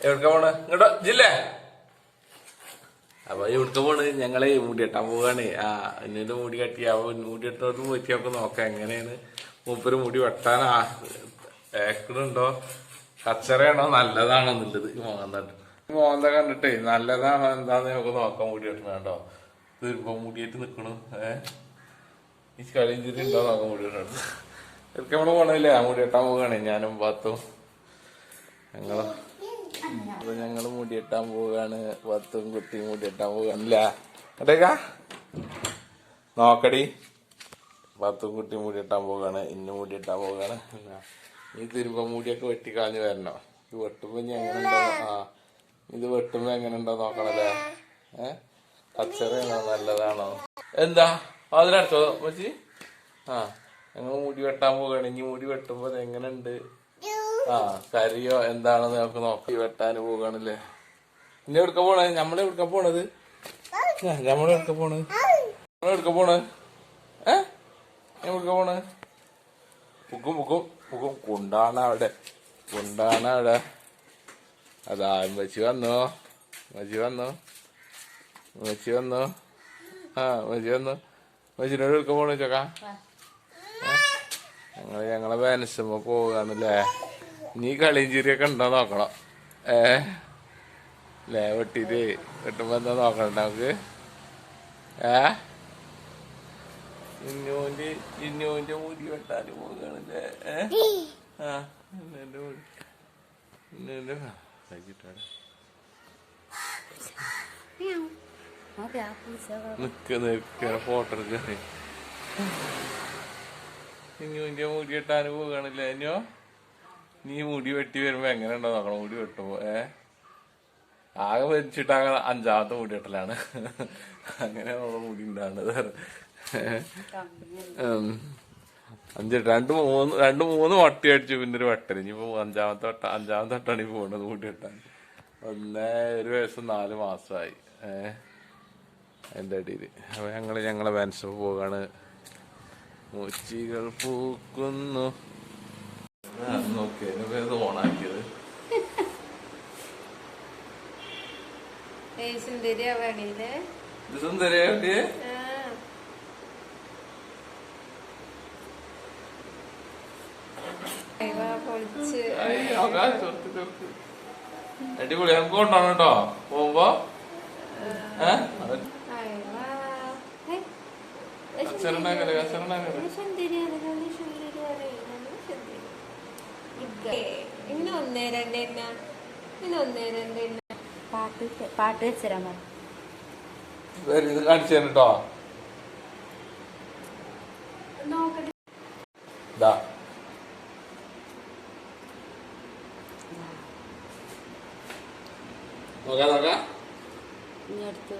എവിടക്ക പോണ്? ഇങ്ങോട്ട് ജില്ലേ? അപ്പൊ ഇവിടുത്തെ പോണ്? ഞങ്ങളെ മുടി കെട്ടാൻ പോവാണ്. ആ എന്നിട്ട് മുടി കെട്ടി. അപ്പൊ മുടി കെട്ടോട്ട് പോയിട്ട് നമുക്ക് നോക്കാം എങ്ങനെയാണ് മൂപ്പര് മുടി വെട്ടാൻ ഏക്കണുണ്ടോ കച്ചറയാണോ? നല്ലതാണോ എന്നുള്ളത് ഈ മോന്ത കണ്ടിട്ട്. നല്ലതാണോ എന്താന്ന് നമുക്ക് നോക്കാം മുടി കെട്ടണ കേട്ടോ തീർപ്പോ മുടിയായിട്ട് നിക്കണു ഏഹ് ഈ കളിഞ്ചിട്ടുണ്ടോ ഉണ്ടോ നോക്കാൻ മുടി കെട്ടണം ഇതൊക്കെ നമ്മൾ പോണില്ലേ മുടി കെട്ടാൻ പോവുകയാണ് ഞാനും പാത്തും ഞങ്ങൾ അപ്പൊ ഞങ്ങൾ മുടിയെട്ടാൻ പോവുകയാണ്. പത്തും കുത്തിയും മുടിയെട്ടാൻ പോവുകയാണല്ലേ? നോക്കടി. പത്തും കുട്ടി മുടിയെട്ടാൻ പോവുകയാണ്. ഇന്ന് മുടിയെട്ടാൻ പോവുകയാണ്. ഈ തിരുമ്പ മുടിയൊക്കെ വെട്ടിക്കളഞ്ഞ് വരണോ? ഇത് വെട്ടുമ്പോ ഇനി എങ്ങനെ ഉണ്ടോ? ആ. ഇത് വെട്ടുമ്പോ എങ്ങനെ ഉണ്ടോ നോക്കണല്ലേ? ഏ? കച്ചറയാണോ നല്ലതാണോ? എന്താ? അതിനടുത്തോ മച്ചി ആ. ഞങ്ങൾ മുടി വെട്ടാൻ പോവുകയാണ്. ഇനി മുടി വെട്ടുമ്പോ എങ്ങനെ ഉണ്ട്? ആ കരിയോ എന്താണെന്ന് നമുക്ക് നോക്കി. വെട്ടാൻ പോകാണല്ലേ ഇനി എവിടുക്ക പോണേ? നമ്മളെ എവിടുക്ക പോണത്? നമ്മളെ എവിടുക്ക പോണത്? നമ്മളെ എവിടുക്ക പോണേ? ഏ? എവിടുക്ക പോണേ? പുക്കും പുക്കും പുക്കും. കുണ്ടാണ് അവിടെ. കുണ്ടാണ് അവിടെ. അതാ മച്ചി വന്നോ? മച്ചി വന്നോ? മച്ചി വന്നോ? ആ മച്ചി വന്നോ? മച്ചിനോട് എടുക്ക പോണ ചോക്കാ? ഞങ്ങൾ ഞങ്ങളെ വേനസുമ്പോ പോവുകയാണല്ലേ. നീ കളിയും ചിരിയൊക്കെ ഉണ്ടോ നോക്കണം. ഏ? ലേ വെട്ടിട്ട് വെട്ടുമ്പോ എന്താ നോക്കണ്ട നമുക്ക്? ഏ? ഇന്നോന്റെ ഇന്നോന്റെ മുടി വെട്ടാൻ പോകണല്ലേ ആ നിക്ക ഫോട്ടോ എടുക്കണേ ഇന്നോന്റെ മുടി വെട്ടാൻ പോവുകയാണല്ലേ ഇന്നോ നീ മുടി വെട്ടി വരുമ്പോ എങ്ങനെ ഉണ്ടോ നോക്കണം. മുടി വെട്ടുമ്പോ ഏ? ആകെ വലിച്ചിട്ടാകെ അഞ്ചാമത്തെ മുടി വെട്ടലാണ്. അങ്ങനെ മുടി ഉണ്ടാകുന്നത്. അഞ്ച് രണ്ട് മൂന്ന് രണ്ട് മൂന്ന് വട്ടി അടിച്ചു. പിന്നെ ഒരു വട്ടൽ ഇനിയിപ്പോ അഞ്ചാമത്തെ വട്ട അഞ്ചാമത്തെ വട്ടാണ് ഈ പോകുന്നത് മുടി വെട്ടാൻ. ഒന്നേ ഒരു വയസ്സും നാല് മാസമായി ഏഹ് എന്റെ അടിയിൽ. അപ്പൊ ഞങ്ങൾ ഞങ്ങളെ വാൻസ് പോകാണ്. മൂച്ചികൾ പൂക്കുന്നു. ഓണാക്കിയത്. സുന്ദരിയാ വേണീൽ ഇത് സുന്ദരേ പൊളിച്ച്. അടിപൊളി നമുക്ക് കൊണ്ടാണ് കേട്ടോ. പോകുമ്പോ. അച്ഛനുണ്ടാക്കല്ലേ അയവാ. ഇന്ന് ഒന്നേ രണ്ട് എണ്ണ? ഇന്ന് ഒന്നേ രണ്ട് എണ്ണ? പാട്ട് പാട്ട് വെച്ചരാൻ പറ വേറെ ഇത് കാണിച്ചു തരാം കേട്ടോ നോക്കട്ടെ. നോക്കാം നോക്കാം. ഇനി അടുത്ത്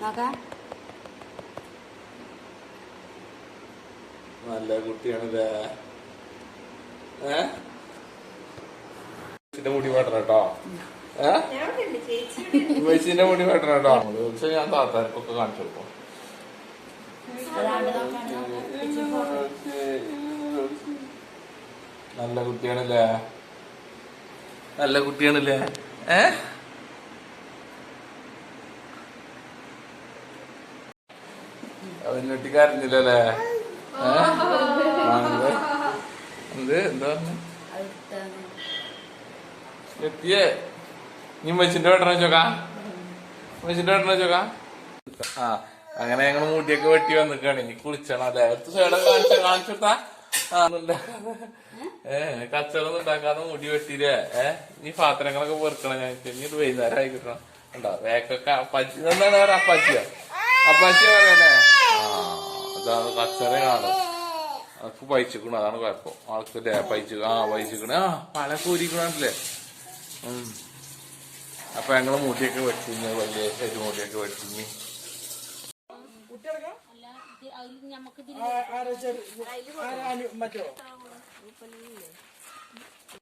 നോക്കാം. നല്ല കുട്ടിയാണല്ലേ ഏച്ചിന്റെ മുടി വെട്ടണം കേട്ടോ. ചേച്ചിന്റെ മുടി വെട്ടണം കേട്ടോ. പക്ഷെ ഞാൻ താത്താർക്കൊക്കെ കാണിച്ചു കൊടുക്കും. നല്ല കുട്ടിയാണല്ലേ? നല്ല കുട്ടിയാണല്ലേ? ഏ? അവൻ ഞെട്ടിക്കാരനില്ലല്ലേ എന്ത്? നീ ആ അങ്ങനെ ഞങ്ങൾ മുടിയൊക്കെ വെട്ടി വന്നിക്കാണ്. ഇനി കുളിച്ചണം അല്ലെ? അടുത്ത സൈഡ് കാണിച്ച കാണിച്ചിട്ടാ ഏ കച്ചറൊന്നും ഉണ്ടാക്കാതെ മുടി വെട്ടിയില്ലേ? ഏ ഇനി പാത്രങ്ങളൊക്കെ പെറുക്കണം ഞാൻ. ഇനി വൈകുന്നേരം ആയി കിട്ടണം ഉണ്ടോ വേക്കൊക്കെ അപ്പാച്ചി. എന്താണ് പറയാ? അപ്പാച്ചിയോ? അപ്പാച്ചി പറയല്ലേ ആ. അതാണ് കച്ചറയാണ്. അനക്ക് പൈച്ചിക്കണു? അതാണ് കുഴപ്പം. ആൾക്കല്ലേ പൈച്ചു ആ പൈച്ചിക്കണ. ആ പല കൂരിക്കണല്ലേ ഉം. അപ്പൊ ഞങ്ങൾ മുടിയൊക്കെ വെട്ടിഞ്ഞ് വലിയ മൂട്ടിയൊക്കെ മുടിയൊക്കെ വെട്ടിഞ്ഞ്. മറ്റോ?